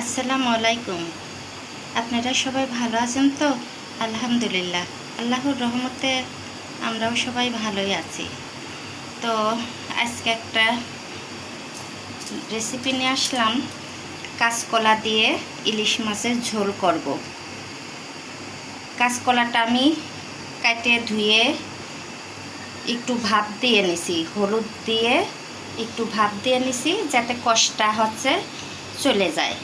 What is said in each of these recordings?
আসসালামু আলাইকুম। আপনারা সবাই ভালো আছেন তো? আলহামদুলিল্লাহ। আল্লাহর রহমতে আমরাও সবাই ভালোই আছি। তো আজকে একটা রেসিপি নিয়ে আসলাম। কাঁচকলা দিয়ে ইলিশ মাছের ঝোল করব। কাঁচকলাটা আমি কেটে ধুয়ে একটু ভাপ দিয়ে নিছি, হলুদ দিয়ে একটু ভাপ দিয়ে নিছি যাতে কষ্টটা হচ্ছে চলে যায়।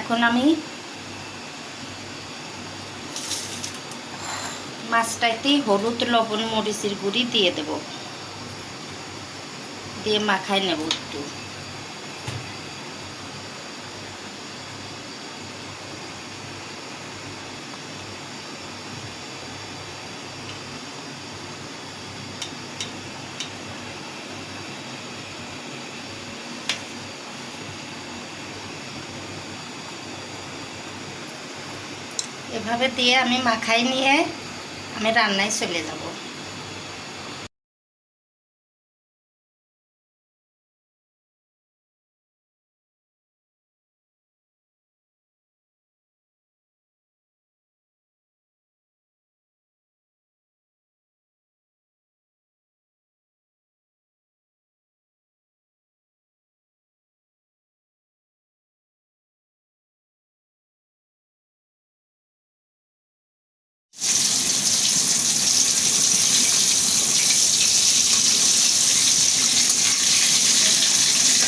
এখন আমি মাছটাতে হলুদ লবণ মরিচের গুঁড়ি দিয়ে দেব। দিয়ে মাখায় নেব একটু। এভাবে দিয়ে আমি মাখাই নিয়ে আমি রান্নায় চলে যাব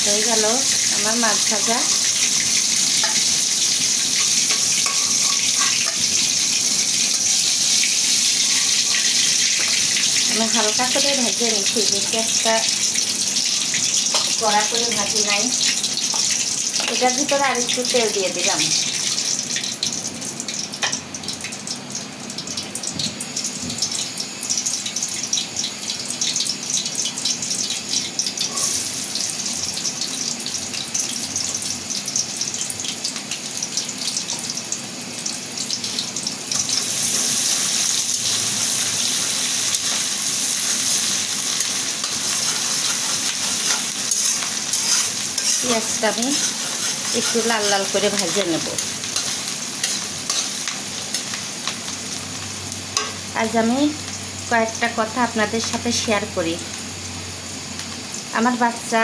হয়ে গেল আমার মাছ ভাজা। আমি হালকা করে ভাজিয়ে নিচ্ছি, বেশি একটা কড়া করে ভাজি নাই। এটার ভিতরে আরেকটু তেল দিয়ে দিলাম। পেঁয়াজটা আমি একটু লাল লাল করে ভাজে নেব। আজ আমি কয়েকটা কথা আপনাদের সাথে শেয়ার করি। আমার বাচ্চা,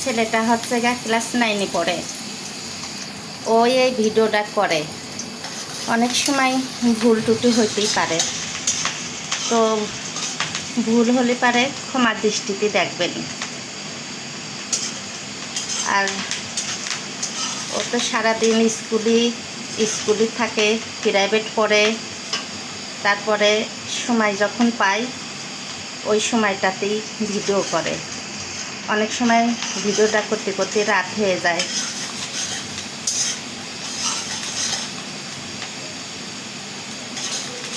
ছেলেটা হচ্ছে গা ক্লাস নাইনে পড়ে। ও এই ভিডিওটা করে। অনেক সময় ভুল টুটি হইতেই পারে। তো ভুল হলে পারে, ক্ষমার দৃষ্টিতে দেখবেন। আর ও তো সারাদিন স্কুলই স্কুলই থাকে প্রাইভেট পড়ে। তারপরে সময় যখন পাই, ওই সময়টাতেই ভিডিও করে। অনেক সময় ভিডিওটা করতে করতে রাত হয়ে যায়।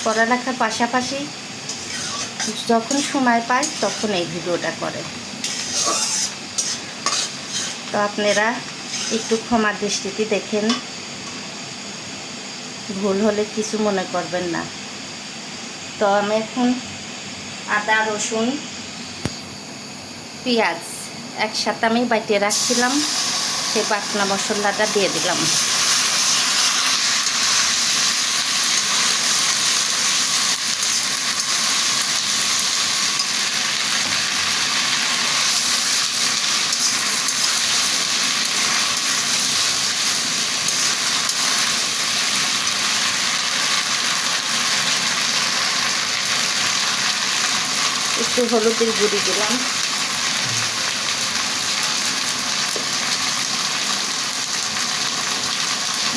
পড়ালেখার পাশাপাশি যখন সময় পায় তখন এই ভিডিওটা করে। তো আপনারা একটু ক্ষমার দৃষ্টিতে দেখেন। ভুল হলে কিছু মনে করবেন না। তো আমি এখন আদা, রসুন, পেঁয়াজ একসাথে আমি বাইটে রাখছিলাম। সেই বাটনা মশলাটা দিয়ে দিলাম। একটু হলুদের গুঁড়ি দিলাম।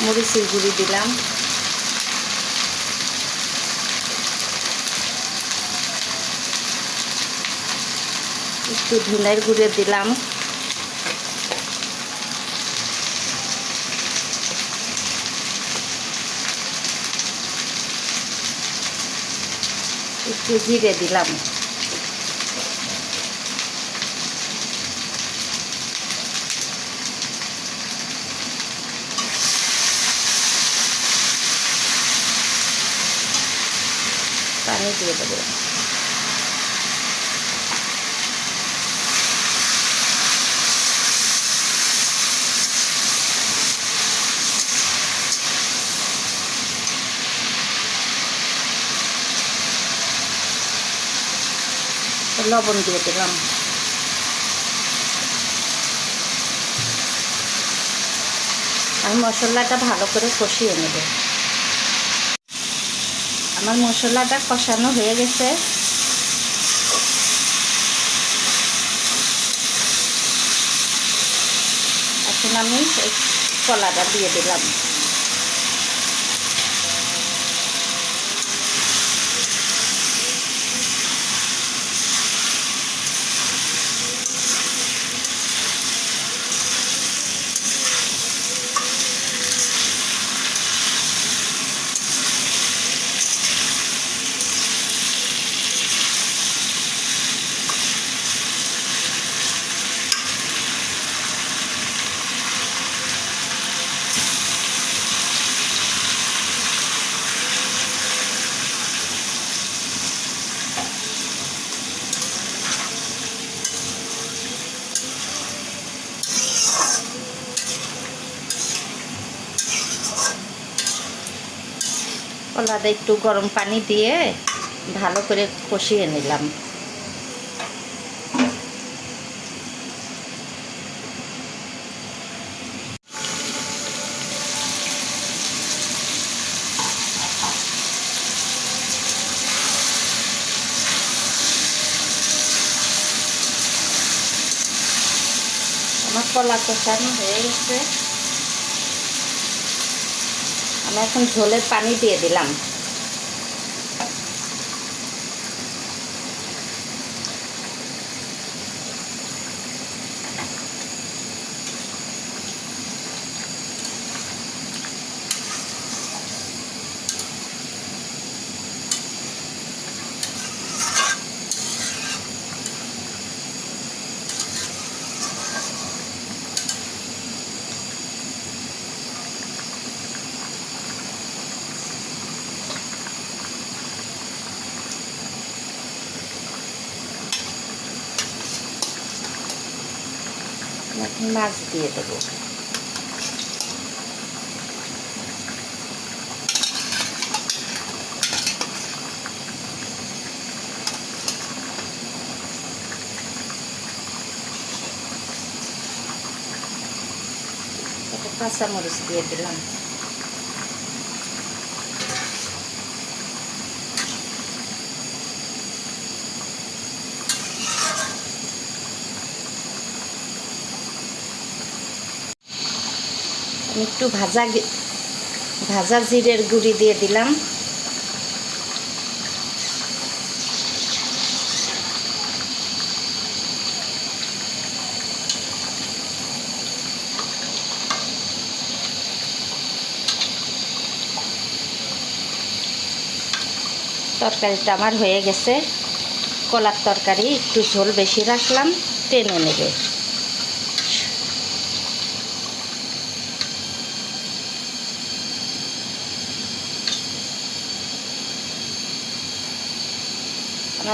মরিচের গুঁড়ি দিলাম। একটু ধুনের গুঁড়ো দিলাম। একটু জিরে দিলাম। পানি দিয়ে দেবো। লবণ দিয়ে দিলাম। আমি মশলাটা ভালো করে কষিয়ে নেব। আমার মশলাটা কষানো হয়ে গেছে। এখন আমি কলাটা দিয়ে দিলাম। কলাটা একটু গরম পানি দিয়ে ভালো করে কষিয়ে নিলাম। আমার কলা কষানো হয়ে গেছে। আমি এখন ঝোলের পানি দিয়ে দিলাম। মাছ দিয়ে দেবো। কাঁচামরিচ দিয়ে দিলাম। একটু ভাজা ভাজা জিরের গুঁড়ি দিয়ে দিলাম। তরকারিটা আমার হয়ে গেছে। কলার তরকারি একটু ঝোল বেশি রাখলাম, টেনে নেবে।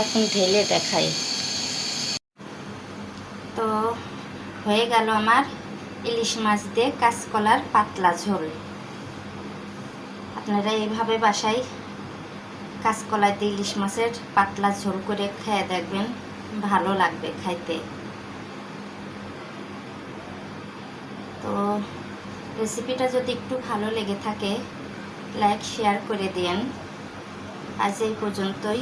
এখন ঢেলে দেখাই। তো হয়ে গেল আমার ইলিশ মাছ দিয়ে কাঁচকলার পাতলা ঝোল। আপনারা এইভাবে বাসায় কাঁচকলায় দিয়ে ইলিশ মাছের পাতলা ঝোল করে খেয়ে দেখবেন, ভালো লাগবে খাইতে। তো রেসিপিটা যদি একটু ভালো লেগে থাকে, লাইক, শেয়ার করে দিন আজ এই পর্যন্তই।